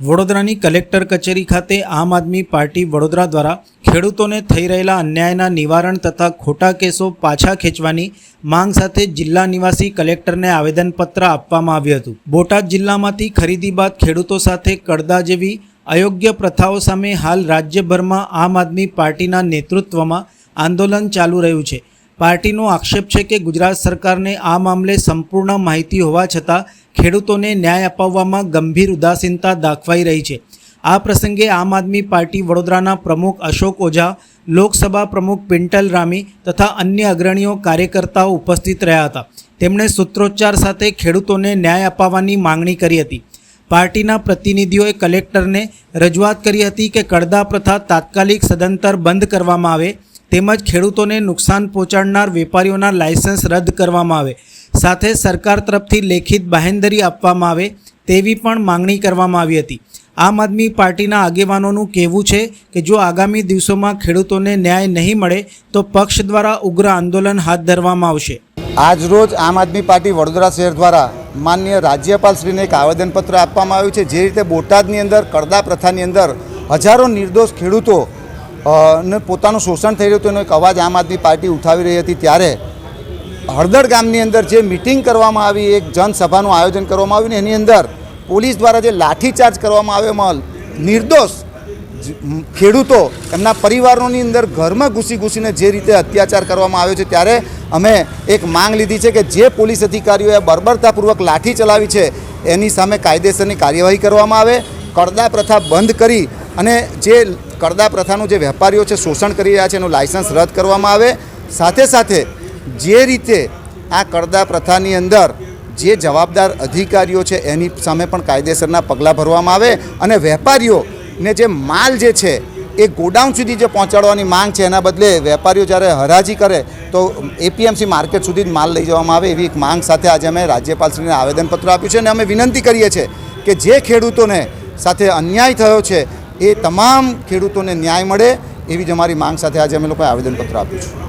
વડોદરાની કલેક્ટર કચેરી ખાતે આમ આદમી પાર્ટી વડોદરા દ્વારા ખેડૂતોને થઈ રહેલા અન્યાયના નિવારણ તથા ખોટા કેસો પાછા ખેંચવાની માંગ સાથે જિલ્લા નિવાસી કલેક્ટરને આવેદનપત્ર આપવામાં આવ્યું હતું. બોટાદ જિલ્લામાંથી ખરીદી બાદ ખેડૂતો સાથે કડદા જેવી અયોગ્ય પ્રથાઓ સામે હાલ રાજ્યભરમાં આમ આદમી પાર્ટીના નેતૃત્વમાં આંદોલન ચાલુ રહ્યું છે. પાર્ટીનો આક્ષેપ છે કે ગુજરાત સરકારને આ મામલે સંપૂર્ણ માહિતી હોવા છતાં ખેડૂતોને ન્યાય અપાવવામાં ગંભીર ઉદાસીનતા દાખવાઈ રહી છે. આ પ્રસંગે આમ આદમી પાર્ટી વડોદરાના પ્રમુખ અશોક ઓઝા, લોકસભા પ્રમુખ પિન્ટલ રામી તથા અન્ય અગ્રણીઓ કાર્યકર્તાઓ ઉપસ્થિત રહ્યા હતા. તેમણે સૂત્રોચ્ચાર સાથે ખેડૂતોને ન્યાય અપાવવાની માંગણી કરી હતી. પાર્ટીના પ્રતિનિધિઓએ કલેક્ટરને રજૂઆત કરી હતી કે કડદા પ્રથા તાત્કાલિક સદંતર બંધ કરવામાં આવે, તેમજ ખેડૂતોને નુકસાન પહોંચાડનાર વેપારીઓના લાયસન્સ રદ કરવામાં આવે. સાથે સરકાર તરફથી લેખિત બાહેંધરી આપવામાં આવે તેવી પણ માંગણી કરવામાં આવી હતી. આમ આદમી પાર્ટીના આગેવાનોનું કહેવું છે કે જો આગામી દિવસોમાં ખેડૂતોને ન્યાય નહીં મળે, તો પક્ષ દ્વારા ઉગ્ર આંદોલન હાથ ધરવામાં આવશે. આજરોજ આમ આદમી પાર્ટી વડોદરા શહેર દ્વારા માન્ય રાજ્યપાલશ્રીને એક આવેદનપત્ર આપવામાં આવ્યું છે. જે રીતે બોટાદની અંદર, કરદા પ્રથાની અંદર હજારો નિર્દોષ ખેડૂતો ને પોતાનું શોષણ થઈ રહ્યું હતું, એનો એક અવાજ આમ આદમી પાર્ટી ઉઠાવી રહી હતી. ત્યારે હળદર ગામની અંદર જે મિટિંગ કરવામાં આવી, એક જનસભાનું આયોજન કરવામાં આવ્યું ને એની અંદર પોલીસ દ્વારા જે લાઠીચાર્જ કરવામાં આવ્યો, એમાં નિર્દોષ ખેડૂતો એમના પરિવારોની અંદર ઘરમાં ઘૂસી ઘૂસીને જે રીતે અત્યાચાર કરવામાં આવ્યો છે, ત્યારે અમે એક માંગ લીધી છે કે જે પોલીસ અધિકારીઓએ બર્બરતાપૂર્વક લાઠી ચલાવી છે, એની સામે કાયદેસરની કાર્યવાહી કરવામાં આવે કડદા પ્રથા બંધ કરી અને જે કડદા પ્રથાનું જે વેપારીઓ છે, શોષણ કરી રહ્યા છે, એનું લાયસન્સ રદ કરવામાં આવે. સાથે સાથે જે રીતે આ કડદા પ્રથાની અંદર જે જવાબદાર અધિકારીઓ છે, એની સામે પણ કાયદેસરના પગલાં ભરવામાં આવે અને વેપારીઓને જે માલ જે છે, એ ગોડાઉન સુધી જે પહોંચાડવાની માંગ છે, એના બદલે વેપારીઓ જ્યારે હરાજી કરે, તો એપીએમસી માર્કેટ સુધી જ માલ લઈ જવામાં આવે એવી એક માંગ સાથે આજે અમે રાજ્યપાલશ્રીને આવેદનપત્ર આપ્યું છે અને અમે વિનંતી કરીએ છીએ કે જે ખેડૂતોને સાથે અન્યાય થયો છે, એ તમામ ખેડૂતોને ન્યાય મળે એવી જ અમારી માંગ સાથે આજે અમે લોકોએ આવેદનપત્ર આપ્યું છે.